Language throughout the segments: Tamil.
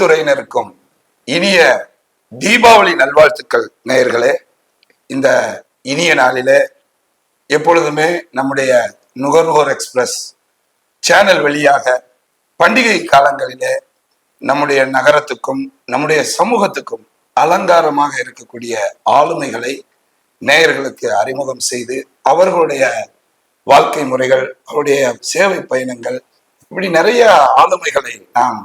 தொழில்துறையினருக்கும் இனிய தீபாவளி நல்வாழ்த்துக்கள் நேயர்களே. இந்த இனிய நாளிலே எப்பொழுதுமே நம்முடைய நுகர்வோர் எக்ஸ்பிரஸ் சேனல் வழியாக பண்டிகை காலங்களிலே நம்முடைய நகரத்துக்கும் நம்முடைய சமூகத்துக்கும் அலங்காரமாக இருக்கக்கூடிய ஆளுமைகளை நேயர்களுக்கு அறிமுகம் செய்து அவர்களுடைய வாழ்க்கை முறைகள் அவருடைய சேவை பயணங்கள் இப்படி நிறைய ஆளுமைகளை நாம்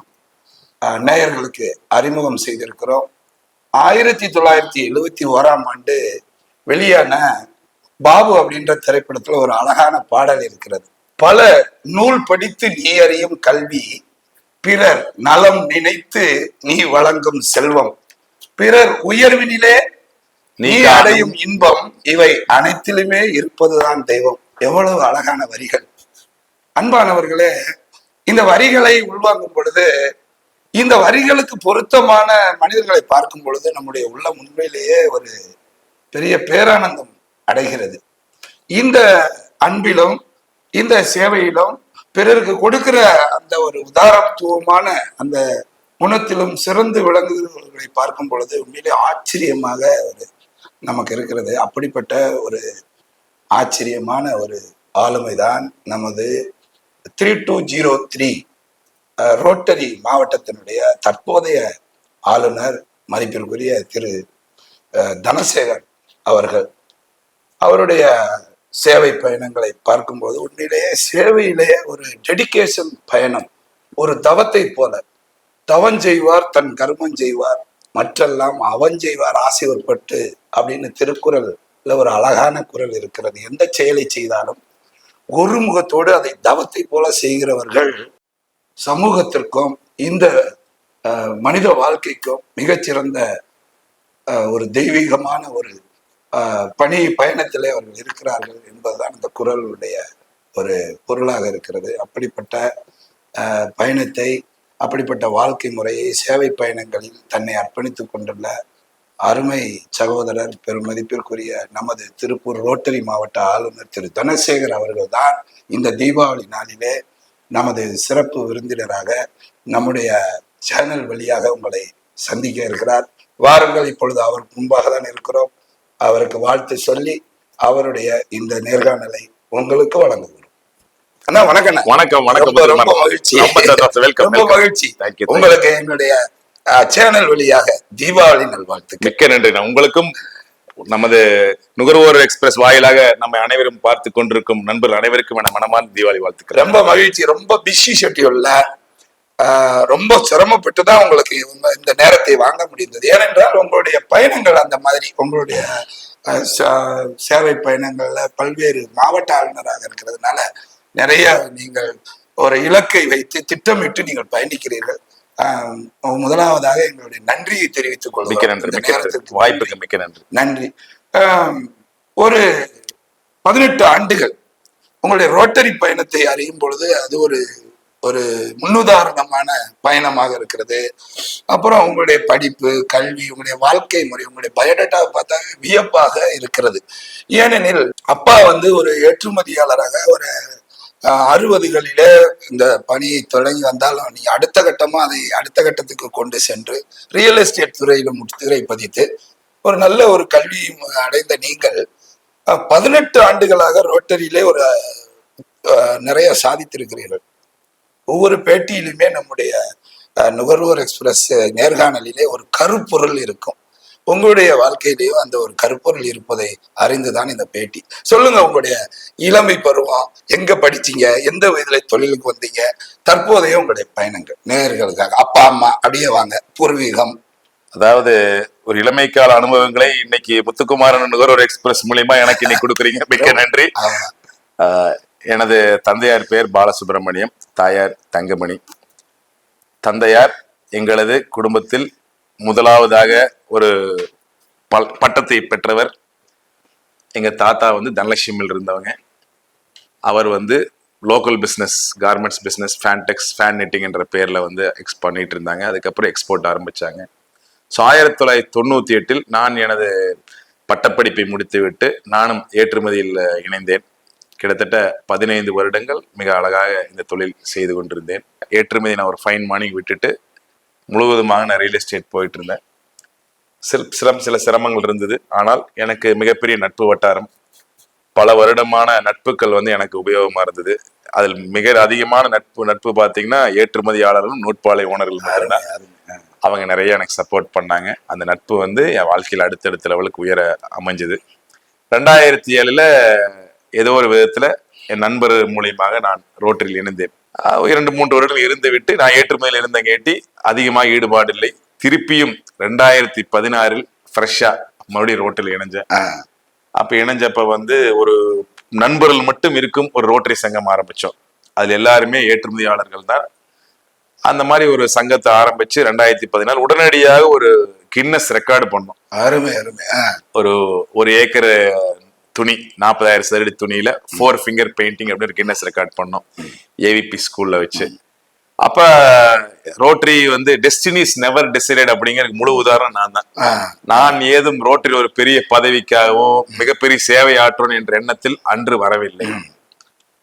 நேயர்களுக்கு அறிமுகம் செய்திருக்கிறோம். ஆயிரத்தி தொள்ளாயிரத்தி எழுவத்தி ஓராம் ஆண்டு வெளியான பாபு அப்படின்ற திரைப்படத்துல ஒரு அழகான பாடல் இருக்கிறது. பல நூல் படித்து நீ அறியும் கல்வி பிறர் நலம் நினைத்து நீ வழங்கும் செல்வம் பிறர் உயர்வினிலே நீ அடையும் இன்பம் இவை அனைத்திலுமே இருப்பதுதான் தெய்வம். எவ்வளவு அழகான வரிகள். அன்பானவர்களே இந்த வரிகளை உள்வாங்கும் பொழுது இந்த வரிகளுக்கு பொருத்தமான மனிதர்களை பார்க்கும் பொழுது நம்முடைய உள்ள உண்மையிலேயே ஒரு பெரிய பேரானந்தம் அடைகிறது. இந்த அன்பிலும் இந்த சேவையிலும் பிறருக்கு கொடுக்கிற அந்த ஒரு உதாரத்துவமான அந்த குணத்திலும் சிறந்து விளங்குகிறவர்களை பார்க்கும் பொழுது உண்மையிலே ஆச்சரியமாக ஒரு நமக்கு இருக்கிறது. அப்படிப்பட்ட ஒரு ஆச்சரியமான ஒரு ஆளுமைதான் நமது three two zero three Rotary மாவட்டத்தினுடைய தற்போதைய ஆளுநர் மதிப்பிற்குரிய திரு தனசேகர் அவர்கள். அவருடைய சேவை பயணங்களை பார்க்கும்போது உண்மையிலேயே சேவையிலேயே ஒரு டெடிகேஷன் பயணம் ஒரு தவத்தை போல. தவம் செய்வார் தன் கர்மம் செய்வார் மற்றெல்லாம் அவன் செய்வார் ஆசைவற்பட்டு அப்படின்னு திருக்குறள்ல ஒரு அழகான குரல் இருக்கிறது. எந்த செயலை செய்தாலும் ஒரு முகத்தோடு அதை தவத்தை போல செய்கிறவர்கள் சமூகத்திற்கும் இந்த மனித வாழ்க்கைக்கும் மிகச்சிறந்த ஒரு தெய்வீகமான ஒரு பணி பயணத்திலே அவர்கள் இருக்கிறார்கள் என்பதுதான் இந்த குரலுடைய ஒரு பொருளாக இருக்கிறது. அப்படிப்பட்ட பயணத்தை அப்படிப்பட்ட வாழ்க்கை முறையை சேவை பயணங்களில் தன்னை அர்ப்பணித்துக் கொண்டுள்ள அருமை சகோதரர் பெருமதிப்பிற்குரிய நமது திருப்பூர் ரோட்டரி மாவட்ட ஆளுநர் திரு. தனசேகர் அவர்கள் தான் இந்த தீபாவளி நாளிலே நமது சிறப்பு விருந்தினராக நம்முடைய சேனல் வழியாக உங்களை சந்திக்க இருக்கிறார். வாருங்கள் இப்பொழுது அவர் முன்பாக தான் இருக்கிறோம். அவருக்கு வாழ்த்து சொல்லி அவருடைய இந்த நேர்காணலை உங்களுக்கு வழங்குகிறோம். அண்ணா வணக்கம். வணக்கம் வணக்கம் ரொம்ப மகிழ்ச்சி. ரொம்ப மகிழ்ச்சி. உங்களுக்கு என்னுடைய சேனல் வழியாக தீபாவளி நல்வாழ்த்துக்கள். மிக்க நன்றி நான் உங்களுக்கும் நமது நுகர்வோர் எக்ஸ்பிரஸ் வாயிலாக நம்ம அனைவரும் பார்த்து கொண்டிருக்கும் நண்பர்கள் அனைவருக்கும் என மனமான தீபாவளி வாழ்த்துக்கள். ரொம்ப மகிழ்ச்சி ரொம்ப பிஸி ஷெட்யூல்ல ரொம்ப சிரமப்பட்டு தான் உங்களுக்கு இந்த நேரத்தை வாங்க முடிந்தது. ஏனென்றால் உங்களுடைய பயணங்கள் அந்த மாதிரி உங்களுடைய ச- சேவை பயணங்கள்ல பல்வேறு மாவட்ட ஆளுநராக இருக்கிறதுனால நிறைய நீங்கள் ஒரு இலக்கை வைத்து திட்டமிட்டு நீங்கள் பயணிக்கிறீர்கள். முதலாவதாக எங்களுடைய நன்றியை தெரிவித்துக் நேரத்திற்கு வாய்ப்புக்கு மிக்க நன்றி. நன்றி. ஒரு பதினெட்டு ஆண்டுகள் உங்களுடைய ரோட்டரி பயணத்தை அறியும் பொழுது அது ஒரு ஒரு முன்னுதாரணமான பயணமாக இருக்கிறது. அப்புறம் உங்களுடைய படிப்பு கல்வி உங்களுடைய வாழ்க்கை முறை உங்களுடைய பயோடேட்டாவை பார்த்தா வியப்பாக இருக்கிறது. ஏனெனில் அப்பா வந்து ஒரு ஏற்றுமதியாளராக ஒரு அறுபதுகளிலே இந்த பணியை தொடங்கி வந்தாலும் நீ அடுத்த கட்டமாக அதை அடுத்த கட்டத்துக்கு கொண்டு சென்று ரியல் எஸ்டேட் துறையில் முத்திரை பதித்து ஒரு நல்ல ஒரு கல்வி அடைந்த நீங்கள் பதினெட்டு ஆண்டுகளாக ரோட்டரியிலே ஒரு நிறைய சாதித்திருக்கிறீர்கள். ஒவ்வொரு பேட்டியிலுமே நம்முடைய நுகர்வோர் எக்ஸ்பிரஸ் நேர்காணலிலே ஒரு கருப்பொருள் இருக்கும். உங்களுடைய வாழ்க்கையிலேயும் அந்த ஒரு கருப்பொருள் இருப்பதை அறிந்துதான் இந்த பேட்டி. சொல்லுங்க உங்களுடைய இளமை பருவம் எங்க படிச்சீங்க எந்த வயதுல தொழிலுக்கு வந்தீங்க தற்போதைய உங்களுடைய பயணங்கள் நேயர்களுக்காக அப்பா அம்மா அப்படியே வாங்க பூர்வீகம். அதாவது ஒரு இளமைக்கால அனுபவங்களை இன்னைக்கு முத்துக்குமாரன் நுகர்வோர் எக்ஸ்பிரஸ் மூலியமா எனக்கு இன்னைக்கு கொடுக்குறீங்க. மிக்க நன்றி. எனது தந்தையார் பேர் பாலசுப்ரமணியம் தாயார் தங்கமணி. தந்தையார் எங்களது குடும்பத்தில் முதலாவதாக ஒரு பட்டத்தை பெற்றவர். எங்கள் தாத்தா வந்து தனலட்சுமியில் இருந்தவங்க. அவர் வந்து local business garments business Fantex fan netting என்ற பேர்ல வந்து எக்ஸ் பண்ணிட்டு இருந்தாங்க. அதுக்கப்புறம் எக்ஸ்போர்ட் ஆரம்பித்தாங்க ஸோ ஆயிரத்தி தொள்ளாயிரத்தி தொண்ணூற்றி எட்டில் நான் எனது பட்டப்படிப்பை முடித்துவிட்டு நானும் ஏற்றுமதியில் இணைந்தேன். கிட்டத்தட்ட பதினைந்து வருடங்கள் மிக அழகாக இந்த தொழில் செய்து கொண்டிருந்தேன். ஏற்றுமதி நான் ஒரு ஃபைன் மார்னிங் விட்டுட்டு முழுவதுமாக நான் ரியல் எஸ்டேட் போயிட்டு இருந்தேன். சில சிரம் சில சிரமங்கள் இருந்தது. ஆனால் எனக்கு மிகப்பெரிய நட்பு வட்டாரம் பல வருடமான நட்புகள் வந்து எனக்கு உபயோகமா இருந்தது. அதில் மிக அதிகமான நட்பு நட்பு பார்த்தீங்கன்னா ஏற்றுமதியாளர்களும் நூற்பாலை ஓனர்களும். அவங்க நிறைய எனக்கு சப்போர்ட் பண்ணாங்க. அந்த நட்பு வந்து என் வாழ்க்கையில் அடுத்தடுத்த லெவலுக்கு உயர அமைஞ்சது. ரெண்டாயிரத்தி ஏழுல ஏதோ ஒரு விதத்துல என் நண்பர் மூலியமாக நான் ரோட்டரியில் இணைந்தேன். இரண்டு மூன்று வருடங்கள் இருந்து விட்டு நான் ஏற்றுமதியில் இருந்த கேட்டி அதிகமாக ஈடுபாடு இல்லை திருப்பியும் ரெண்டாயிரத்தி பதினாறில் ஃப்ரெஷ்ஷா மறுபடியும் ரோட்டில் இணைஞ்சேன் ஆ, அப்ப இணைஞ்சப்ப வந்து ஒரு நண்பர்கள் மட்டும் இருக்கும் ஒரு ரோட்டரி சங்கம் ஆரம்பிச்சோம். அதுல எல்லாருமே ஏற்றுமதியாளர்கள் தான். அந்த மாதிரி ஒரு சங்கத்தை ஆரம்பிச்சு ரெண்டாயிரத்தி பதினாலு உடனடியாக ஒரு கின்னஸ் ரெக்கார்டு பண்ணோம். அருமை அருமை. ஒரு ஒரு ஏக்கர் துணி நாற்பதாயிரம் சதுரடி துணியில ஃபோர் ஃபிங்கர் பெயிண்டிங் அப்படின்னு ஒரு கின்னஸ் ரெக்கார்ட் பண்ணோம். ஏவிபி ஸ்கூல்ல வச்சு. அப்ப ரோட்டரி வந்து டெஸ்டினிஸ் நெவர் டிசைடட் அப்படிங்கிற முழு உதாரணம் நான் தான். நான் ஏதும் ரோட்டரி ஒரு பெரிய பதவிக்காகவோ மிகப்பெரிய சேவை ஆற்றோம் என்ற எண்ணத்தில் அன்று வரவில்லை.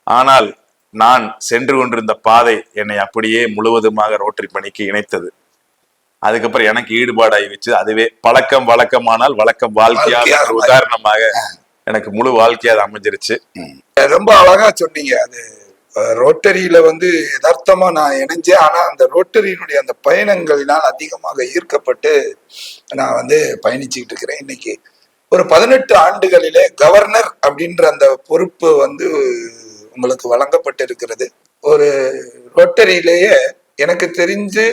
ஆனால் நான் சென்று கொண்டிருந்த பாதை என்னை அப்படியே முழுவதுமாக ரோட்டரி பணிக்கு இணைத்தது. அதுக்கப்புறம் எனக்கு ஈடுபாடாகி வச்சு அதுவே பழக்கம் வழக்கமானால் வழக்கம் வாழ்க்கையாக வாழ்க்கையாக உதாரணமாக எனக்கு முழு வாழ்க்கையா அது அமைஞ்சிருச்சு. ரொம்ப அழகா சொன்னீங்க. அது ரோட்டரியில வந்து யதார்த்தமா நான் இணைஞ்சேன். ஆனா அந்த ரோட்டரியினுடைய அந்த பயணங்களினால் அதிகமாக ஈர்க்கப்பட்டு நான் வந்து பயணிச்சுக்கிட்டு இருக்கிறேன் இன்னைக்கு. ஒரு பதினெட்டு ஆண்டுகளிலே கவர்னர் அப்படின்ற அந்த பொறுப்பு வந்து உங்களுக்கு வழங்கப்பட்டிருக்கிறது. ஒரு ரோட்டரியிலேயே எனக்கு தெரிஞ்சு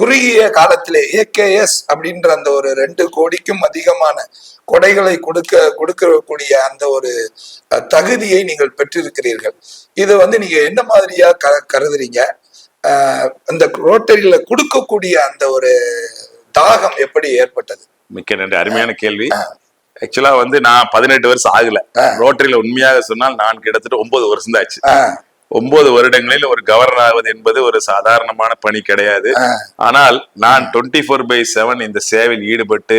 குறுகிய காலத்திலே ஏகேஎஸ் அப்படின்ற அந்த ஒரு ரெண்டு கோடிக்கும் அதிகமான கொடைகளை கொடுக்க கொடுக்கக்கூடிய அந்த ஒரு தகுதியை நீங்கள் பெற்றிருக்கிறீர்கள். இது வந்து நீங்க என்ன மாதிரியா க கருதுறீங்க? அந்த ரோட்டரியில கொடுக்கக்கூடிய அந்த ஒரு தாகம் எப்படி ஏற்பட்டது? மிக்க நன்றி. அருமையான கேள்வி. ஆக்சுவலா வந்து நான் பதினெட்டு வருஷம் ஆகல. ரோட்டரியில உண்மையாக சொன்னால் நான் கிட்டத்தட்ட ஒன்பது வருஷம் தான் ஆச்சு. ஒன்பது வருடங்களில் ஒரு கவர்னர் ஆவது என்பது ஒரு சாதாரணமான பணி கிடையாது. ஆனால் நான் டுவெண்ட்டி ஃபோர் பை செவன் இந்த சேவையில் ஈடுபட்டு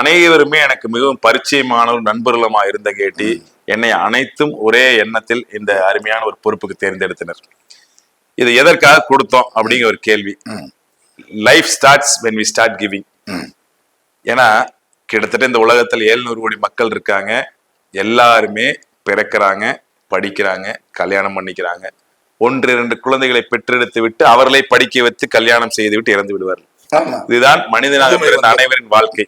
அனைவருமே எனக்கு மிகவும் பரிச்சயமான நண்பர்களுமா இருந்த கேட்டி என்னை அனைத்தும் ஒரே எண்ணத்தில் இந்த அருமையான ஒரு பொறுப்புக்கு தேர்ந்தெடுத்தனர். இது எதற்காக கொடுத்தோம் அப்படிங்கிற ஒரு கேள்வி. Life starts when we start giving ஏன்னா கிட்டத்தட்ட இந்த உலகத்தில் 700 கோடி மக்கள் இருக்காங்க. எல்லாருமே பிறக்கிறாங்க. படிக்கிறாங்க கல்யாணம் பண்ணிக்கிறாங்க. ஒன்று இரண்டு குழந்தைகளை பெற்றெடுத்து விட்டு அவர்களை படிக்க வைத்து கல்யாணம் செய்து விட்டு இறந்து விடுவார்கள். இதுதான் மனிதனாக பிறந்த அனைவரின் வாழ்க்கை.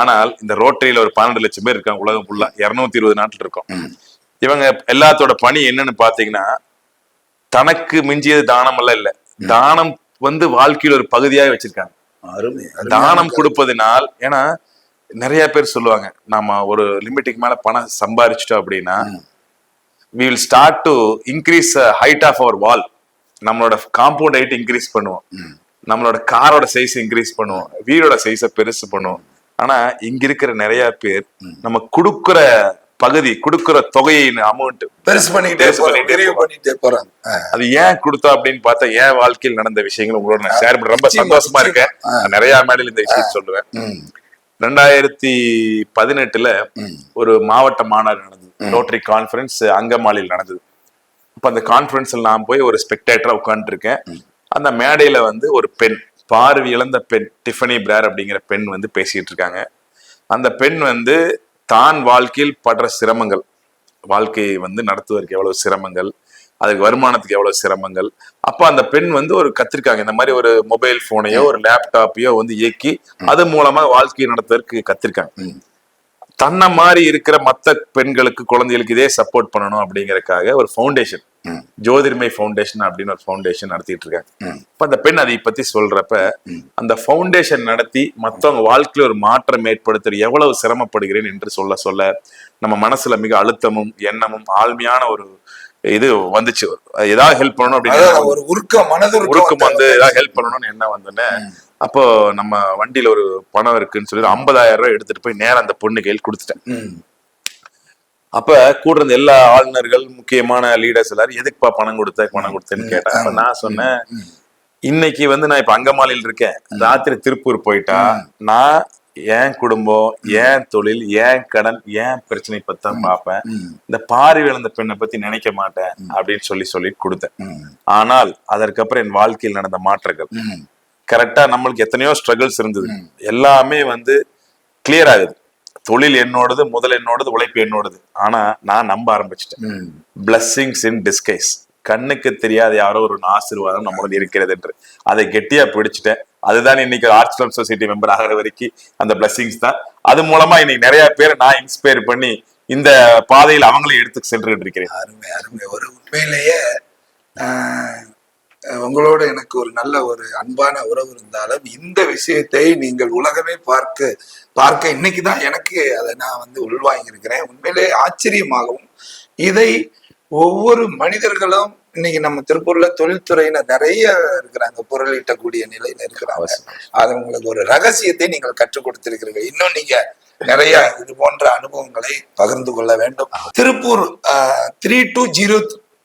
ஆனால் இந்த ரோட்டரியில ஒரு பன்னெண்டு லட்சம் பேர் இருக்காங்க உலகம் ஃபுல்லா இருநூத்தி இருபது நாட்டில் இருக்கோம். இவங்க எல்லாத்தோட பணி என்னன்னு பாத்தீங்கன்னா தனக்கு மிஞ்சியது தானம் எல்லாம் இல்ல. தானம் வந்து வாழ்க்கையில் ஒரு பகுதியாக வச்சிருக்காங்க. தானம் கொடுப்பதினால் ஏன்னா நிறைய பேர் சொல்லுவாங்க நாம ஒரு லிமிட்டுக்கு மேல பணம் சம்பாரிச்சிட்டோம் அப்படின்னா will start to increase the height of our wall. நம்மளோட காம்பவுண்ட் ஹைட் இன்க்ரீஸ் பண்ணுவோம். நம்மளோட காரோட சைஸ் இன்க்ரீஸ் பண்ணுவோம். வீடோட சைஸை பெருசு பண்ணுவோம். ஆனா இங்க இருக்கிற நிறைய பேர் நம்ம கொடுக்கிற பகுதி கொடுக்கிற தொகையின் அமௌண்ட் பெருசு பண்ணிக்கிட்டே போறாங்க அது ஏன் கொடுத்தோம் அப்படின்னு பார்த்தா என் வாழ்க்கையில் நடந்த விஷயங்கள் உங்களோட நான் ஷேர் பண்ண ரொம்ப சந்தோஷமா இருக்கேன். நிறைய மேடையில் இந்த விஷயம் சொல்லுவேன். ரெண்டாயிரத்தி பதினெட்டுல ஒரு மாவட்ட மாநாடு நடந்தது. ரோட்டரி கான்ஃபரன்ஸ் அங்கமாலியில் நடந்தது. அப்ப அந்த கான்ஃபரன்ஸ்ல நான் போய் ஒரு ஸ்பெக்டேட்டரா உட்காந்துருக்கேன் அந்த மேடையில வந்து ஒரு பெண் பார்வை இழந்த பெண் டிஃபனி பிரார் அப்படிங்கிற பெண் வந்து பேசிட்டு இருக்காங்க. அந்த பெண் வந்து தான் வாழ்க்கையில் படுற சிரமங்கள். வாழ்க்கையை வந்து நடத்துவதற்கு எவ்வளவு சிரமங்கள் அதுக்கு வருமானத்துக்கு எவ்வளவு சிரமங்கள். அப்ப அந்த பெண் வந்து ஒரு கத்திருக்காங்க. இந்த மாதிரி ஒரு மொபைல் போனையோ ஒரு லேப்டாப்பையோ வந்து இயக்கி அது மூலமா வாழ்க்கையை நடத்துவதற்கு கத்திருக்காங்க. தன்னை மாதிரி இருக்கிற மத்த பெண்களுக்கு குழந்தைகளுக்கு இதே சப்போர்ட் பண்ணணும் அப்படிங்கறதுக்காக ஒரு ஃபவுண்டேஷன். ஜோதிர்மை ஃபவுண்டேஷன் அப்படின்னு ஒரு ஃபவுண்டேஷன் நடத்திட்டு இருக்காங்க. இப்ப அந்த பெண் அதை பத்தி சொல்றப்ப அந்த ஃபவுண்டேஷன் நடத்தி மத்தவங்க வாழ்க்கையில ஒரு மாற்றம் ஏற்படுத்துற எவ்வளவு சிரமப்படுகிறேன் என்று சொல்ல சொல்ல நம்ம மனசுல மிக அழுத்தமும் எண்ணமும் ஆழ்மையான ஒரு இது வந்துச்சு. ஏதாவது ஹெல்ப் பண்ணணும் அப்படின்னு ஒரு உருக்கம் மனதுருக்கம் உருக்கம் வந்து ஏதாவது ஹெல்ப் பண்ணணும்னு என்ன வந்தோன்னே அப்போ நம்ம வண்டியில ஒரு பணம் இருக்குன்னு சொல்லி ஐம்பதாயிரம் ரூபாய் எடுத்துட்டு போய் நேரா அந்த பொண்ணு கையில் கொடுத்துட்டேன். அப்ப கூட இருந்த எல்லா ஆளுநர்கள் முக்கியமான லீடர்ஸ் எல்லாரும் எதுக்குப்பா பணம் கொடுத்த பணம் கொடுத்தேன்னு கேட்டேன் அப்ப நான் சொன்னேன் இன்னைக்கு வந்து நான் இப்ப அங்கமாலியில் இருக்கேன். ராத்திரி திருப்பூர் போயிட்டா நான் என் குடும்பம் என் தொழில் என் கடன் என் பிரச்சனை பத்தி தான் பார்ப்பேன். ம், இந்த பார்வை இழந்த பெண்ணை பத்தி நினைக்க மாட்டேன் அப்படின்னு சொல்லி சொல்லி கொடுத்தேன். ஆனால் அதற்கப்புறம் என் வாழ்க்கையில் நடந்த மாற்றங்கள். கரெக்டா நம்மளுக்கு எத்தனையோ ஸ்ட்ரகிள்ஸ் இருந்தது. எல்லாமே வந்து கிளியர் ஆகுது. தொழில் என்னோடது முதல் என்னோடது உழைப்பு என்னோடது. ஆனா நான் நம்ப ஆரம்பிச்சிட்டேன். பிளஸ்ஸிங்ஸ் இன் டிஸ்கைஸ் கண்ணுக்கு தெரியாத யாரோ ஒரு ஆசீர்வாதம் நம்மளோட இருக்கிறது என்று. அதை கெட்டியா பிடிச்சிட்டேன். அதுதான் இன்னைக்கு ஆர்ட்ஸ் கிளப் சொசைட்டி மெம்பர் ஆகிற வரைக்கும் அந்த பிளஸ்ஸிங்ஸ் தான். அது மூலமா இன்னைக்கு நிறைய பேர் நான் இன்ஸ்பயர் பண்ணி இந்த பாதையில் அவங்களே எடுத்து சென்றுகிட்டு இருக்கிறேன். அருமை அருமை. ஒரு உண்மையிலேயே உங்களோட எனக்கு ஒரு நல்ல ஒரு அன்பான உறவு இருந்தாலும் இந்த விஷயத்தை நீங்கள் உலகமே பார்க்க பார்க்க இன்னைக்கு தான் எனக்கு அதை நான் வந்து உள்வாங்கியிருக்கிறேன். உண்மையிலே ஆச்சரியமாகவும் இதை ஒவ்வொரு மனிதர்களும் இன்னைக்கு நம்ம திருப்பூர்ல தொழில்துறையினர் நிறைய இருக்கிறாங்க. பொருள் ஈட்டக்கூடிய நிலையில இருக்கிறாங்க. அது உங்களுக்கு ஒரு ரகசியத்தை நீங்கள் கற்றுக் கொடுத்திருக்கிறீர்கள். இன்னும் நீங்க நிறைய இது போன்ற அனுபவங்களை பகிர்ந்து கொள்ள வேண்டும். Tiruppur three two zero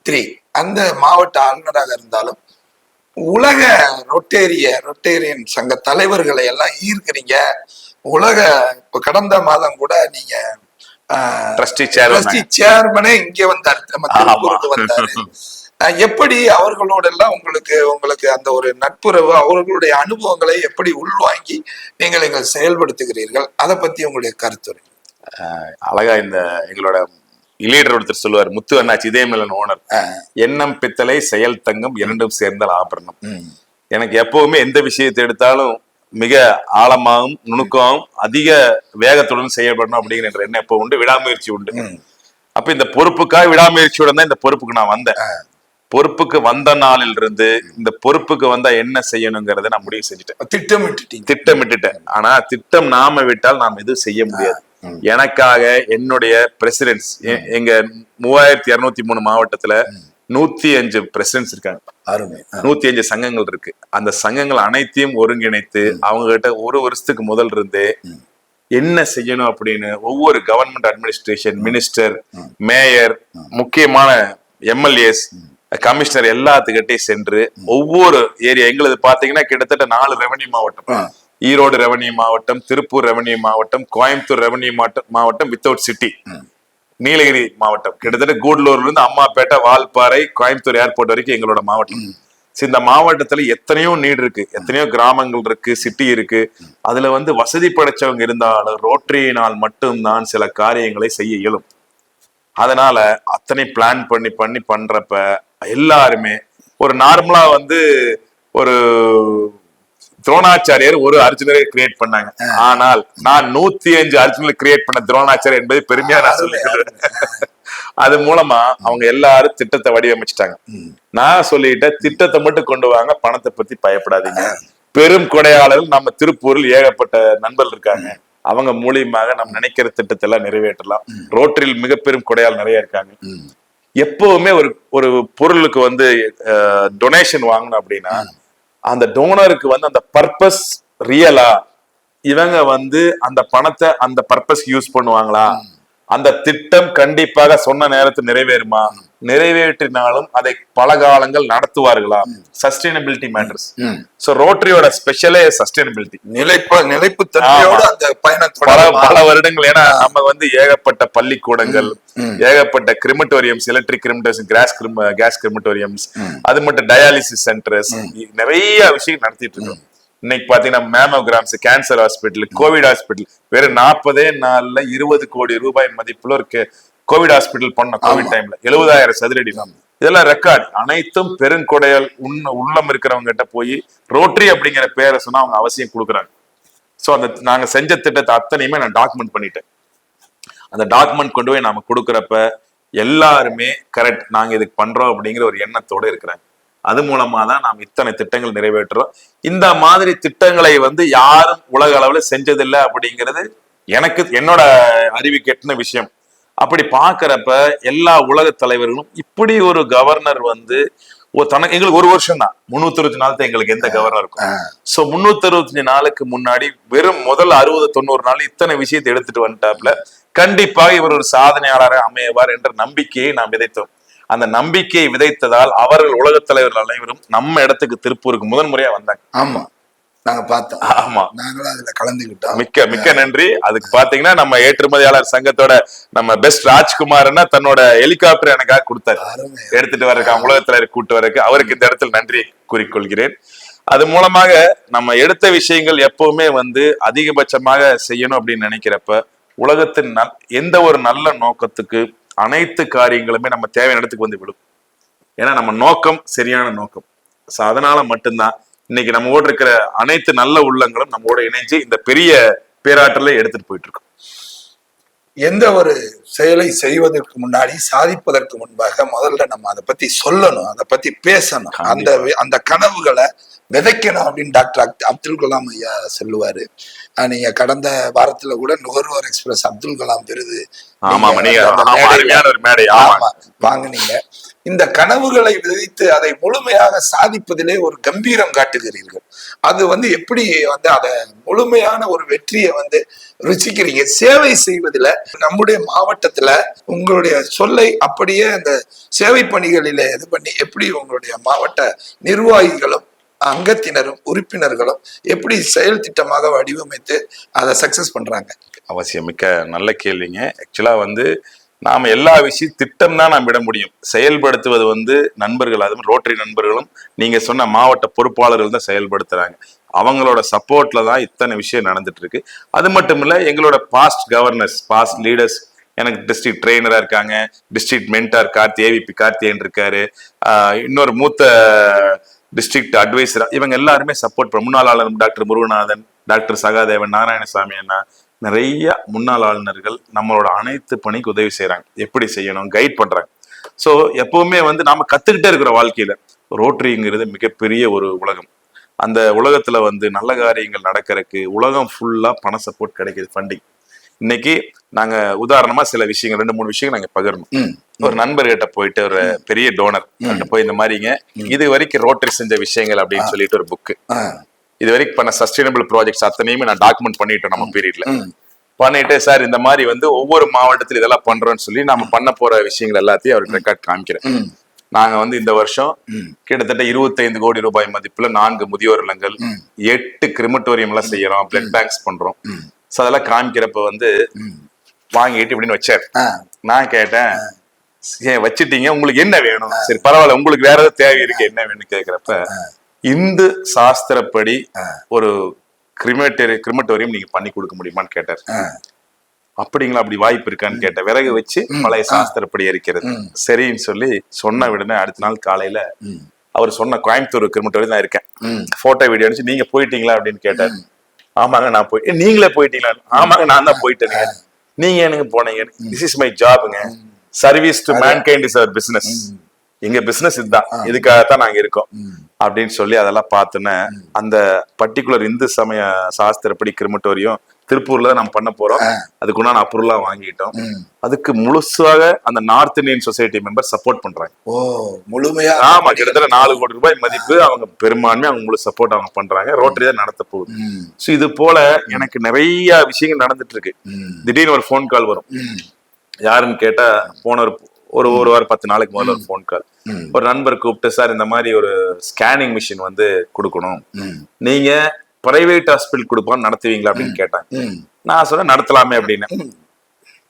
three அந்த மாவட்ட ஆளுநராக இருந்தாலும் உலக ரொட்டேரிய ரொட்டேரியன் சங்க தலைவர்களை எல்லாம் ஈர்க்கிறீங்க. உலக இப்ப கடந்த மாதம் கூட நீங்க ட்ரஸ்டி சேர் ட்ரஸ்டி சேர்மனே இங்க வந்தார். நம்ம திருப்பூருக்கு வந்தாரு. எப்படி அவர்களோட எல்லாம் உங்களுக்கு உங்களுக்கு அந்த ஒரு நட்புறவு அவர்களுடைய அனுபவங்களை எப்படி உள்வாங்கி நீங்கள் நீங்கள் செயல்படுத்துகிறீர்கள்? அதை பத்தி உங்களுடைய கருத்துரை. அழகா இந்த எங்களோட லீடர் ஒருத்தர் சொல்லுவார் முத்து அண்ணாச்சி இதயமில்லன் ஓனர். எண்ணம் பித்தளை செயல் தங்கம் இரண்டும் சேர்ந்தால் ஆபரணம். எனக்கு எப்பவுமே எந்த விஷயத்தை எடுத்தாலும் மிக ஆழமாகவும் நுணுக்கமாகவும் அதிக வேகத்துடன் செயல்படணும் அப்படிங்கிற எண்ணம் எப்போ உண்டு? விடாமுயற்சி உண்டு. அப்ப இந்த பொறுப்புக்காக விடாமுயற்சியுடன் தான் இந்த பொறுப்புக்கு நான் வந்தேன். பொறுப்புக்கு வந்த நாளில் இருந்து இந்த பொறுப்புக்கு வந்தா என்ன செய்யணுங்கிறத நான் முடிவு செஞ்சுட்டேன். திட்டமிட்டுட்டீங்க. திட்டமிட்டுட்டேன். ஆனா திட்டம் நாம விட்டால் நாம் எதுவும் செய்ய முடியாது. எனக்காக என்னுடைய பிரசிடென்ட்ஸ் எங்க மூவாயிரத்தி இருநூத்தி மூணு மாவட்டத்துல நூத்தி அஞ்சு பிரசிடென்ட்ஸ் இருக்காங்க. அருமை. நூத்தி அஞ்சு சங்கங்கள் இருக்கு. அந்த சங்கங்கள் அனைத்தையும் ஒருங்கிணைத்து அவங்க கிட்ட ஒரு வருஷத்துக்கு முதல் இருந்து என்ன செய்யணும் அப்படின்னு ஒவ்வொரு கவர்மெண்ட் அட்மினிஸ்ட்ரேஷன் மினிஸ்டர் மேயர் முக்கியமான எம்எல்ஏஸ் கமிஷனர் எல்லாத்துக்கிட்டையும் சென்று ஒவ்வொரு ஏரியா எங்களது பாத்தீங்கன்னா கிட்டத்தட்ட நாலு ரெவன்யூ மாவட்டம். ஈரோடு ரெவன்யூ மாவட்டம் திருப்பூர் ரெவன்யூ மாவட்டம் கோயம்புத்தூர் ரெவன்யூ மாவட்டம் மாவட்டம் வித்தவுட் சிட்டி நீலகிரி மாவட்டம். கிட்டத்தட்ட கூடலூர்ல இருந்து அம்மாப்பேட்டை வால்பாறை கோயம்புத்தூர் ஏர்போர்ட் வரைக்கும் எங்களோட மாவட்டம். இந்த மாவட்டத்துல எத்தனையோ நீடு இருக்கு. எத்தனையோ கிராமங்கள் இருக்கு சிட்டி இருக்கு. அதுல வந்து வசதி படைச்சவங்க இருந்தாலும் ரோட்டரியினால் மட்டும்தான் சில காரியங்களை செய்ய இயலும். அதனால அத்தனை பிளான் பண்ணி பண்ணி பண்றப்ப எல்லாருமே ஒரு நார்மலா வந்து ஒரு துரோணாச்சாரியர் ஒரு அர்ஜுனரை கிரியேட் பண்ணாங்க. ஆனால் நான் நூத்தி அஞ்சு அர்ஜுனர் கிரியேட் பண்ண துரோணாச்சாரியர் என்பதை பெருமையா நான் சொல்லிக்கிறேன் அது மூலமா அவங்க எல்லாரும் திட்டத்தை வடிவமைச்சிட்டாங்க. நான் சொல்லிட்டேன் திட்டத்தை மட்டும் கொண்டு வாங்க பணத்தை பத்தி பயப்படாதீங்க. பெரும் கொடையாளர்கள் நம்ம திருப்பூரில் ஏகப்பட்ட நண்பர்கள் இருக்காங்க. அவங்க மூலியமாக நம்ம நினைக்கிற திட்டத்தை எல்லாம் நிறைவேற்றலாம் ரோட்டரியில் மிக பெரும் கொடையாளர் நிறைய இருக்காங்க. எப்பவுமே ஒரு ஒரு பொருளுக்கு வந்து டொனேஷன் வாங்கணும் அப்படின்னா அந்த டோனருக்கு வந்து அந்த பர்பஸ் ரியலா இவங்க வந்து அந்த பணத்தை அந்த பர்பஸ் யூஸ் பண்ணுவாங்களா? அந்த திட்டம் கண்டிப்பாக சொன்ன நேரத்தில் நிறைவேறுமா? நிறைவேற்றினாலும் அதை பல காலங்கள் நடத்துவார்களா? Sustainability matters. சோ ரோட்டரியோட ஸ்பெஷலே சஸ்டைனபிலிட்டி நிலைப்பு நிலைப்பு. அந்த பயணம் பல? பல வருடங்கள். ஏன்னா நம்ம வந்து ஏகப்பட்ட பள்ளிக்கூடங்கள் ஏகப்பட்ட கிரிமட்டோரியம்ஸ் எலக்ட்ரிக் கிரிமட்டோரியம்ஸ் கிராஸ் கேஸ் கிரிமட்டோரியம்ஸ் அது மட்டும் டயாலிசிஸ் சென்டர்ஸ் நிறைய விஷயம் நடத்திட்டு இருக்கோம். இன்னைக்கு பாத்தீங்கன்னா mammograms cancer hospital covid hospital வெறும் நாற்பதே நாள்ல இருபது கோடி ரூபாய் மதிப்புல ஒரு கோவிட் ஹாஸ்பிட்டல் பண்ண கோவிட் டைம்ல எழுபதாயிரம் சதுரடி இதெல்லாம் ரெக்கார்ட் அனைத்தும் பெருங்கொடையால் உண்ண உள்ளம் இருக்கிறவங்க கிட்ட போய் ரோட்டரி அப்படிங்கிற பேரை சொன்னா அவங்க அவசியம் கொடுக்குறாங்க. சோ அந்த நாங்க செஞ்ச திட்டத்தை அத்தனையுமே நான் டாக்குமெண்ட் பண்ணிட்டேன். அந்த டாக்குமெண்ட் கொண்டு போய் நாம கொடுக்குறப்ப எல்லாருமே கரெக்ட் நாங்க இதுக்கு பண்றோம் அப்படிங்கிற ஒரு எண்ணத்தோட இருக்கிறாங்க அது மூலமா தான் நாம் இத்தனை திட்டங்கள் நிறைவேற்றுறோம். இந்த மாதிரி திட்டங்களை வந்து யாரும் உலக அளவுல செஞ்சதில்லை அப்படிங்கிறது எனக்கு என்னோட அறிவுக்கு எட்டின விஷயம். அப்படி பாக்குறப்ப எல்லா உலக தலைவர்களும் இப்படி ஒரு கவர்னர் வந்து தனக்கு எங்களுக்கு ஒரு வருஷம் தான் முன்னூத்தி அறுபத்தி நாள் எங்களுக்கு எந்த கவர்னர் இருக்கும்? சோ முன்னூத்தி அறுபத்தஞ்சு நாளுக்கு முன்னாடி வெறும் முதல் அறுபது தொண்ணூறு நாள் இத்தனை விஷயத்தை எடுத்துட்டு வந்துட்டாப்ல கண்டிப்பாக இவர் ஒரு சாதனையாளராக அமையவார் என்ற நம்பிக்கையை நாம் விதைத்தோம். அந்த நம்பிக்கையை விதைத்ததால் அவர்கள் உலகத் தலைவர்கள் அனைவரும் நம்ம இடத்துக்கு திருப்பூருக்கு முதன்முறையா வந்தாங்க. ஆமா. நாங்க பார்த்தோம். ஆமா. நாங்களும் அதுல கலந்துக்கிட்டோம். மிக்க மிக்க நன்றி. அதுக்கு பாத்தீங்கன்னா நம்ம ஏற்றுமதியாளர் சங்கத்தோட நம்ம பெஸ்ட் ராஜ்குமார்னா தன்னோட ஹெலிகாப்டர் எனக்காக கொடுத்தாரு. எடுத்துட்டு வர்றதுக்கு உலகத்துல கூட்டு வர்றதுக்கு அவருக்கு இந்த இடத்துல நன்றி கூறிக்கொள்கிறேன். அது மூலமாக நம்ம எடுத்த விஷயங்கள் எப்பவுமே வந்து அதிகபட்சமாக செய்யணும் அப்படின்னு நினைக்கிறப்ப உலகத்தின் எந்த ஒரு நல்ல நோக்கத்துக்கு அனைத்து காரியங்களுமே நம்ம தேவையான இடத்துக்கு வந்து விடும். ஏன்னா நம்ம நோக்கம் சரியான நோக்கம். ஸோ அதனால மட்டும்தான் இன்னைக்கு நம்ம ஓட இருக்கிற அனைத்து நல்ல உள்ளங்களும் நம்மோட இணைஞ்சு இந்த பெரிய பேராற்றலை எடுத்துட்டு போயிட்டு இருக்கோம். எந்த ஒரு செயலை செய்வதற்கு முன்னாடி சாதிப்பதற்கு முன்பாக முதல்ல நம்ம அதை பத்தி சொல்லணும் அதை பத்தி பேசணும். அந்த அந்த கனவுகளை விதைக்கணும் அப்படின்னு டாக்டர் அப்து- அப்துல் கலாம் ஐயா சொல்லுவாரு. நீங்க கடந்த வாரத்துல கூட நுகர்வோர் எக்ஸ்பிரஸ் அப்துல் கலாம் விருது வாங்குனீங்க. இந்த கனவுகளை விதைத்து அதை முழுமையாக சாதிப்பதிலே ஒரு கம்பீரம் காட்டுகிறீர்கள். அது வந்து எப்படி வந்து அதை முழுமையான ஒரு வெற்றியை வந்து ருசிக்கிறீங்க? சேவை செய்வதில் நம்முடைய மாவட்டத்துல உங்களுடைய சொல்லை அப்படியே அந்த சேவை பணிகளில இது பண்ணி எப்படி உங்களுடைய மாவட்ட நிர்வாகிகளும் அங்கத்தினரும் உறுப்பினர்களும் எப்படி செயல் திட்டமாக வடிவமைத்து அதை சக்சஸ் பண்றாங்க? அவசியம் மிக்க நல்ல கேள்விங்க. ஆக்சுவலா வந்து நாம் எல்லா விஷயம் திட்டம் தான் நாம் விட முடியும். செயல்படுத்துவது வந்து நண்பர்கள் அதுவும் ரோட்டரி நண்பர்களும் நீங்கள் சொன்ன மாவட்ட பொறுப்பாளர்கள் தான் செயல்படுத்துகிறாங்க அவங்களோட சப்போர்ட்ல தான் இத்தனை விஷயம் நடந்துட்டு இருக்கு அது மட்டும் இல்லை எங்களோட பாஸ்ட் கவர்னர்ஸ் பாஸ்ட் லீடர்ஸ் எனக்கு டிஸ்ட்ரிக்ட் ட்ரெயினராக இருக்காங்க district mentor Karthi AVP Karthian இருக்காரு. இன்னொரு மூத்த டிஸ்ட்ரிக்ட் அட்வைசரா இவங்க எல்லாருமே சப்போர்ட் பண்ண முன்னாள் ஆளுநர் டாக்டர் முருகநாதன் டாக்டர் சகாதேவன் நாராயணசாமி அண்ணா நிறைய முன்னாள் ஆளுநர்கள் நம்மளோட அனைத்து பணிக்கு உதவி செய்யறாங்க எப்படி செய்யணும் கைட் பண்றாங்க. ஸோ எப்பவுமே வந்து நாம கத்துக்கிட்டே இருக்கிற வாழ்க்கையில ரோட்டரிங்கிறது மிகப்பெரிய ஒரு உலகம். அந்த உலகத்துல வந்து நல்ல காரியங்கள் நடக்கிறதுக்கு உலகம் ஃபுல்லா பண சப்போர்ட் கிடைக்கிது ஃபண்டிங் இன்னைக்கு நாங்க உதாரணமா சில விஷயங்கள் ரெண்டு மூணு விஷயங்கள் நாங்க பகிரணும். ஒரு நண்பர்கிட்ட போயிட்டு ஒரு பெரிய டோனர் போய் இந்த மாதிரிங்க. இது வரைக்கும் ரோட்டரி செஞ்ச விஷயங்கள் அப்படின்னு சொல்லிட்டு ஒரு புக்கு. இது வரைக்கும் பண்ண சஸ்டைனபிள் ப்ராஜெக்ட்ஸ் அத்தனையுமே நான் டாக்குமெண்ட் பண்ணிட்டேன் நம்ம பீரியட்ல. பண்ணிட்டு சார் இந்த மாதிரி வந்து ஒவ்வொரு மாவட்டத்தில் இதெல்லாம் பண்றோம்னு சொல்லி நாம பண்ண போற விஷயங்கள் எல்லாத்தையும் அவருக்கு ரெக்கார்ட் காமிக்கிறேன். நாங்க வந்து இந்த வருஷம். கிட்டத்தட்ட 25 கோடி ரூபாய் மதிப்புல நான்கு முதியோர் இல்லங்கள். எட்டு கிரிமட்டோரியம் எல்லாம் செய்யறோம் பிளட் பேங்க்ஸ் பண்றோம். சோ அதெல்லாம் காமிக்கிறப்ப வந்து. வாங்கிட்டு இப்படின்னு வச்சாரு. நான் கேட்டேன் ஏன் வச்சிட்டீங்க உங்களுக்கு என்ன வேணும்? சரி பரவாயில்ல உங்களுக்கு வேற ஏதாவது தேவை இருக்கு என்ன வேணும்னு கேக்குறப்ப இந்து சாஸ்திரப்படி ஒரு கிரிமேட்டரி கிரிமட்டோரியம் நீங்க பண்ணி கொடுக்க முடியுமான்னு கேட்டார். அப்படிங்களா அப்படி வாய்ப்பு இருக்கான்னு கேட்ட விறகு வச்சு பழைய சாஸ்திரப்படி எரிக்கிறது. சரின்னு சொல்லி சொன்ன உடனே அடுத்த நாள் காலையில. அவர் சொன்ன கோயம்புத்தூர் கிரிமட்டோரியம் தான் இருக்கேன். போட்டோ வீடியோ அனுப்பிச்சு நீங்க போயிட்டீங்களா? அப்படின்னு கேட்டார். ஆமாங்க நான் போய் "ஏ, நீங்களே போயிட்டீங்களா? ஆமாங்க நான் தான் போயிட்டேங்க நீங்க எனக்கு போனீங்க. This is my ஜாப்ங்க service to mankind is our business எங்க பிசினஸ் இதுதான். இதுக்காகத்தான் நாங்க இருக்கோம். அப்படின்னு சொல்லி அதெல்லாம் பார்த்தோன்னே அந்த பர்டிகுலர் இந்து சமய சாஸ்திரப்படி கிரிமட்டோரியம் திருப்பூர்ல தான் நம்ம பண்ண போறோம் அதுக்கு உண்டான அப்ரூவலா வாங்கிட்டோம். அதுக்கு முழுசாக அந்த north Indian society member support பண்றாங்க ஓ முழுமையா ஆமா கிட்டத்தட்ட நாலு கோடி ரூபாய் மதிப்பு அவங்க பெரும்பான்மை அவங்க முழு சப்போர்ட் அவங்க பண்றாங்க ரோட்டரி தான் நடத்த போகுது. ஸோ இது போல எனக்கு நிறைய விஷயங்கள் நடந்துட்டு இருக்கு. திடீர்னு ஒரு ஃபோன் கால் வரும். யாருன்னு கேட்டா போன ஒரு ஒரு ஒரு வாரம் பத்து நாளைக்கு முதல்ல ஒரு ஃபோன் கால். ஒரு நண்பர் கூப்பிட்டு சார் இந்த மாதிரி ஒரு ஸ்கேனிங் மிஷின் வந்து கொடுக்கணும். நீங்க பிரைவேட் ஹாஸ்பிட்டல் கொடுப்பான்னு நடத்துவீங்களா அப்படின்னு கேட்டாங்க. ம். நான் சொன்னேன் நடத்தலாமே அப்படின்னு.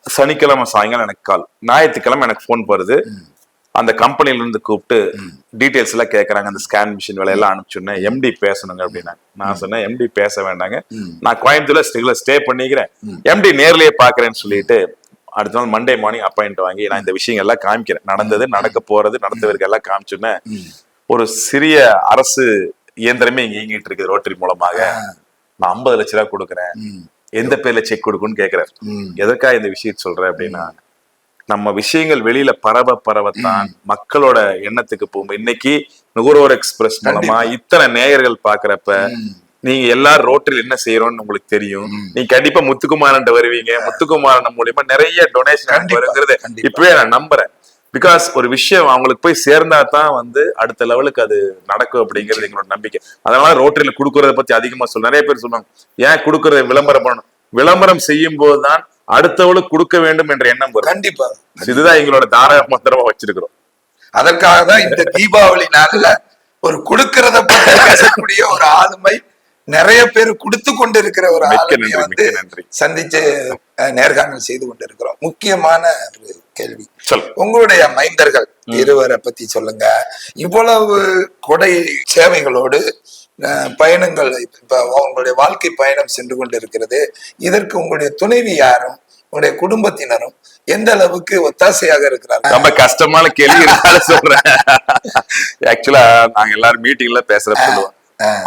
சனிக்கிழமை சாயங்காலம் எனக்கு கால். ஞாயிற்றுக்கிழமை எனக்கு ஃபோன் வருது. அந்த கம்பெனில இருந்து கூப்பிட்டு டீடைல்ஸ் எல்லாம் கேக்குறாங்க. அந்த ஸ்கேன் மிஷின் வேலையெல்லாம் அனுப்பிச்சுன்னேன் எம்டி பேசணுங்க அப்படின்னா நான் சொன்னேன் எம்டி பேச வேண்டாங்க. நான் கோயம்புத்தூர்ல ஸ்டே பண்ணிக்கிறேன். எம்டி நேர்லயே பாக்குறேன்னு சொல்லிட்டு அடுத்த நாள் மண்டே மார்னிங் அப்பாயிண்ட் வாங்கி நான் இந்த விஷயங்கள் எல்லாம் காமிக்கிறேன். நடந்தது நடக்க போறது நடந்தவருக்கு எல்லாம் காமிச்சுன்னு ஒரு சிறிய அரசு இயந்திரமே இங்க இயங்கிட்டு இருக்குது ரோட்டரி மூலமாக. நான் ஐம்பது லட்ச ரூபா கொடுக்குறேன். எந்த பேர்ல செக் கொடுக்குன்னு கேக்குறாரு ம். எதற்காக இந்த விஷயத்தை சொல்றேன் அப்படின்னா நம்ம விஷயங்கள் வெளியில பரவ பரவத்தான் மக்களோட எண்ணத்துக்கு போகும். இன்னைக்கு நுகர்வோர் எக்ஸ்பிரஸ் மூலமா இத்தனை நேயர்கள் பாக்குறப்ப நீங்க எல்லாரும் ரோட்டில் என்ன செய்யறோம்னு உங்களுக்கு தெரியும். நீங்க கண்டிப்பா முத்துக்குமாரன் வருவீங்க. முத்துக்குமாரன் மூலியமா நிறைய டொனேஷன் வருங்கிறது. இப்பவே நான் நம்புறேன். பிகாஸ் ஒரு விஷயம் அவங்களுக்கு போய் சேர்ந்தா தான் வந்து அடுத்த லெவலுக்கு அது நடக்கும் அப்படிங்கிறது எங்களோட நம்பிக்கை. அதனால ரோட்டரியில கொடுக்கறத பத்தி அதிகமா சொல்ல நிறைய பேர் சொல்லுவாங்க ஏன் கொடுக்கறத விளம்பரம் பண்ணணும்? விளம்பரம் செய்யும் போதுதான் அடுத்தவளுக்கு கொடுக்க வேண்டும் என்ற எண்ணம் வரும். கண்டிப்பா. இதுதான் எங்களோட தாரக மந்திரமா வச்சிருக்கிறோம். அதற்காக தான் இந்த தீபாவளி நாள்ல ஒரு கொடுக்கறத பேசக்கூடிய ஒரு ஆளுமை நிறைய பேர் கொடுத்து கொண்டிருக்கிற ஒரு மிக்க ஆளுமையை வந்து. சந்திச்சு நேர்காணல் செய்து கொண்டிருக்கிறோம். முக்கியமான ஒரு கேள்வி. உங்களுடைய மைந்தர்கள் இருவரை பத்தி சொல்லுங்க. இவ்வளவு கொடை சேவைகளோடு பயணங்கள் இப்ப உங்களுடைய வாழ்க்கை பயணம் சென்று கொண்டிருக்கிறது. இதற்கு உங்களுடைய துணைவி யாரும் உங்களுடைய குடும்பத்தினரும் எந்த அளவுக்கு ஒத்தாசையாக இருக்கிறார்கள்? ரொம்ப கஷ்டமான கேள்வி சொல்றேன். ஆக்சுவலா நாங்க எல்லாரும் மீட்டிங்ல பேசுற சொல்லுவோம்.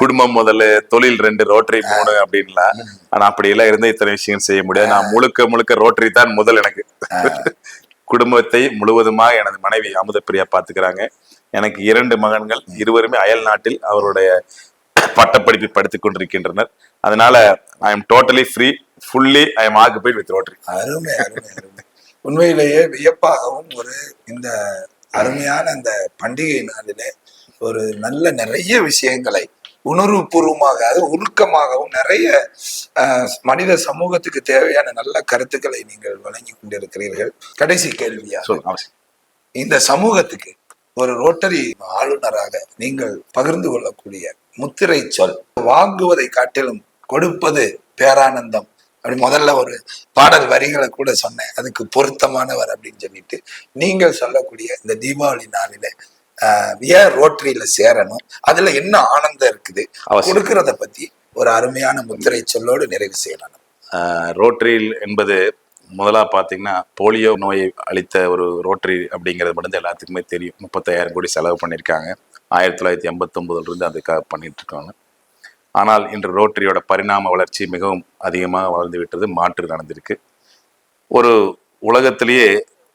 குடும்பம் முதல்ல தொழில் ரெண்டு ரோட்டரி மூணு அப்படின்லாம் ஆனா அப்படி எல்லாம் இருந்து இத்தனை விஷயம் செய்ய முடியாது. நான் முழுக்க முழுக்க ரோட்டரி தான் முதல் எனக்கு. குடும்பத்தை முழுவதுமாக எனது மனைவி அமுதப்பிரியா பாத்துக்கிறாங்க. எனக்கு இரண்டு மகன்கள் இருவருமே அயல் நாட்டில் அவருடைய பட்டப்படிப்பை படித்துக் கொண்டிருக்கின்றனர். அதனால I am totally free fully I am occupied with Rotary அருமை அருமை அருமை. உண்மையிலேயே வியப்பாகவும் ஒரு இந்த அருமையான அந்த பண்டிகை நாளிலே ஒரு நல்ல நிறைய விஷயங்களை உணர்வுபூர்வமாக அது உருக்கமாகவும் நிறைய மனித சமூகத்துக்கு தேவையான நல்ல கருத்துக்களை நீங்கள் வழங்கி கொண்டிருக்கிறீர்கள். கடைசி கேள்வியா இந்த சமூகத்துக்கு ஒரு ரோட்டரி ஆளுநராக நீங்கள் பகிர்ந்து கொள்ளக்கூடிய முத்திரை சொல் வாங்குவதை காட்டிலும் கொடுப்பது பேரானந்தம். அப்படி முதல்ல ஒரு பாடல் வரிகளை கூட சொன்னேன் அதுக்கு பொருத்தமானவர் அப்படின்னு சொல்லிட்டு. நீங்கள் சொல்லக்கூடிய இந்த தீபாவளி நாளில ஏன் ரோட்டரியில சேரணும். அதுல என்ன ஆனந்தம் இருக்குது. கொடுக்கறத பத்தி ஒரு அருமையான முத்திரை சொல்லோடு நிறைவு செய்யலாம். ரோட்டரி என்பது முதலா பாத்தீங்கன்னா போலியோ நோயை அளித்த ஒரு ரோட்டரி அப்படிங்கிறது மட்டும் எல்லாத்துக்குமே தெரியும். முப்பத்தாயிரம் கோடி செலவு பண்ணியிருக்காங்க. ஆயிரத்தி தொள்ளாயிரத்தி எண்பத்தொன்பதுல இருந்து அதுக்காக பண்ணிட்டு இருக்காங்க. ஆனால் இன்று ரோட்டரியோட பரிணாம வளர்ச்சி மிகவும் அதிகமாக வளர்ந்து விட்டது மாற்று நடந்திருக்கு. ஒரு உலகத்திலேயே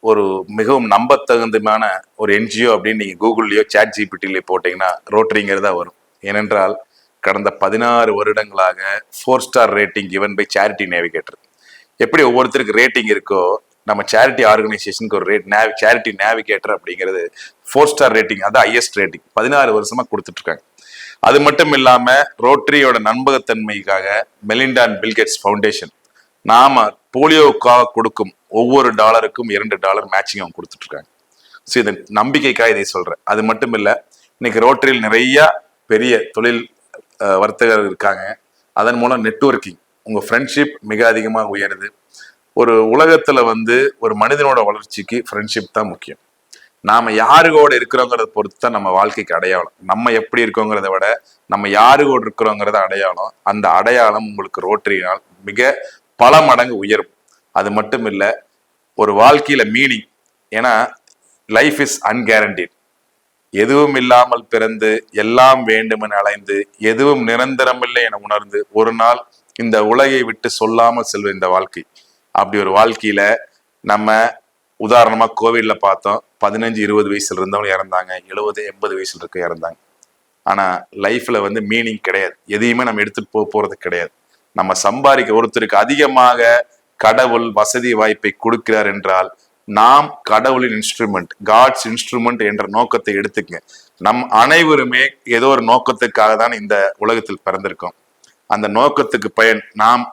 ஒரு மிகவும் நம்பத்தகுந்தமான ஒரு என்ஜிஓ அப்படின்னு நீங்க கூகுள்லயோ சாட் போட்டிங்கன்னா போட்டீங்கன்னா ரோட்டரிங்கிறதா வரும். ஏனென்றால் கடந்த பதினாறு வருடங்களாக four star rating given by charity navigator எப்படி ஒவ்வொருத்தருக்கு ரேட்டிங் இருக்கோ நம்ம சேரிட்டி ஆர்கனைசேஷனுக்கு ஒரு ரேட் நேவி சேரிட்டி நேவிகேட்டர் அப்படிங்கிறது ஃபோர் ஸ்டார் ரேட்டிங் அதான் ஹையஸ்ட் ரேட்டிங் பதினாறு வருஷமா கொடுத்துட்டு இருக்காங்க அது மட்டும் இல்லாம ரோட்டரியோட நம்பகத்தன்மைக்காக மெலிண்டான் Bill Gates Bill Gates foundation நாம போலியோக்காக கொடுக்கும் ஒவ்வொரு டாலருக்கும் இரண்டு டாலர் மேட்சிங் அவங்க கொடுத்துட்டு இருக்காங்க ஸோ இது நம்பிக்கைக்காக இதை சொல்றேன். அது மட்டும் இல்லை இன்னைக்கு ரோட்டரியில் நிறைய பெரிய தொழில் வர்த்தகர் இருக்காங்க. அதன் மூலம் நெட்வொர்க்கிங் உங்க ஃப்ரெண்ட்ஷிப் மிக அதிகமாக உயருது. ஒரு உலகத்துல வந்து ஒரு மனிதனோட வளர்ச்சிக்கு ஃப்ரெண்ட்ஷிப் தான் முக்கியம். நாம யாருகோட இருக்கிறோங்கிறத பொறுத்து தான் நம்ம வாழ்க்கைக்கு அடையாளம். நம்ம எப்படி இருக்கோங்கிறத விட நம்ம யாருகோடு இருக்கிறோங்கிறத அடையாளம். அந்த அடையாளம் உங்களுக்கு ரோட்டரியினால் மிக பல மடங்கு உயரும் அது மட்டும் இல்ல ஒரு வாழ்க்கையில மீனிங் ஏன்னா லைஃப் இஸ் அன்கேரண்டிட் எதுவும் இல்லாமல் பிறந்து எல்லாம் வேண்டுமென அலைந்து எதுவும் நிரந்தரமில்லை என உணர்ந்து ஒரு நாள் இந்த உலகை விட்டு சொல்லாமல் செல்வ இந்த வாழ்க்கை. அப்படி ஒரு வாழ்க்கையில நம்ம உதாரணமா கோவிட்ல பார்த்தோம் பதினஞ்சு இருபது வயசுல இருந்தவங்க இறந்தாங்க எழுபது எண்பது வயசுல இருக்க இறந்தாங்க. ஆனா லைஃப்ல வந்து மீனிங் கிடையாது. எதையுமே நம்ம எடுத்துட்டு போக போறது கிடையாது. நம்ம சம்பாதிக்க ஒருத்தருக்கு அதிகமாக கடவுள் வசதி வாய்ப்பை கொடுக்கிறார் என்றால் நாம் கடவுளின் இன்ஸ்ட்ருமெண்ட் காட்ஸ் இன்ஸ்ட்ருமெண்ட் என்ற நோக்கத்தை எடுத்துக்கங்க. நம் அனைவருமே ஏதோ ஒரு நோக்கத்துக்காக தான் இந்த உலகத்தில் பிறந்திருக்கோம். அந்த நோக்கத்துக்கு பயன் நாம்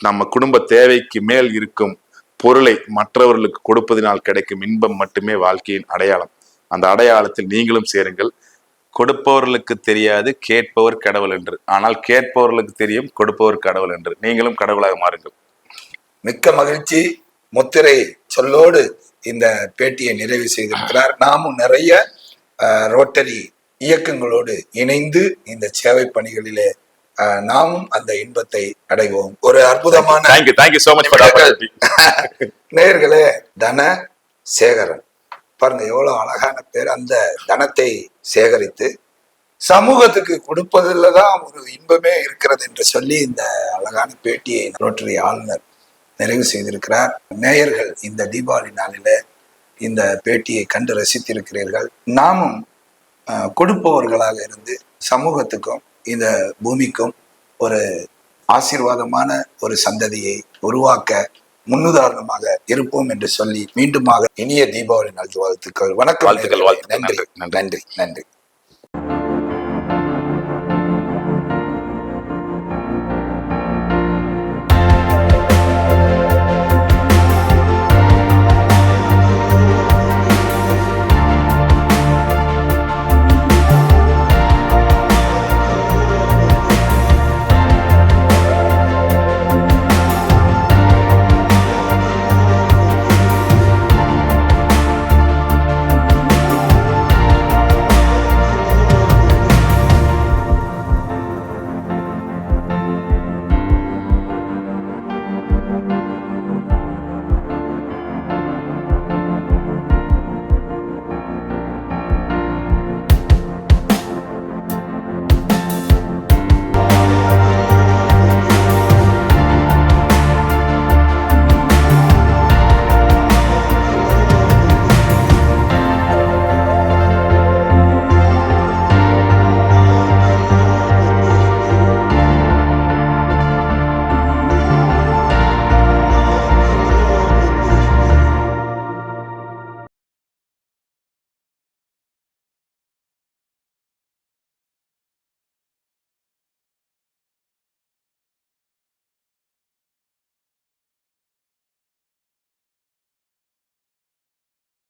நம்ம குடும்ப தேவைக்கு மேல் இருக்கும் பொருளை மற்றவர்களுக்கு கொடுப்பதினால் கிடைக்கும் இன்பம் மட்டுமே வாழ்க்கையின் அடையாளம். அந்த அடையாளத்தில் நீங்களும் சேருங்கள். கொடுப்பவர்களுக்கு தெரியாது கேட்பவர் கடவுள் என்று. ஆனால் கேட்பவர்களுக்கு தெரியும் கொடுப்பவர் கடவுள் என்று. நீங்களும் கடவுளாக மாறுங்கள். மிக்க மகிழ்ச்சி. முத்திரை சொல்லோடு இந்த பேட்டியை நிறைவு செய்திருக்கிறார். நாமும் நிறைய ரோட்டரி இயக்கங்களோடு இணைந்து இந்த சேவை பணிகளிலே நாமும் அந்த இன்பத்தை அடைவோம். ஒரு அற்புதமான நேயர்களே தன சேகரன் பாருங்க எவ்வளவு அழகான பேர். அந்த தனத்தை சேகரித்து சமூகத்துக்கு கொடுப்பதில் தான் ஒரு இன்பமே இருக்கிறது என்று சொல்லி இந்த அழகான பேட்டியை ரோட்டரி ஆளுநர் நிறைவு செய்திருக்கிறார். நேயர்கள் இந்த தீபாவளி நாளில இந்த பேட்டியை கண்டு ரசித்திருக்கிறீர்கள். நாமும் கொடுப்பவர்களாக இருந்து சமூகத்துக்கும் இந்த பூமிக்கும் ஒரு ஆசீர்வாதமான ஒரு சந்ததியை உருவாக்க முன்னுதாரணமாக இருப்போம் என்று சொல்லி மீண்டுமாக இனிய தீபாவளி வணக்கம் வாழ்த்துக்கள், நேயர்களே. வாழ்த்துக்கள். நன்றி, நன்றி. நன்றி.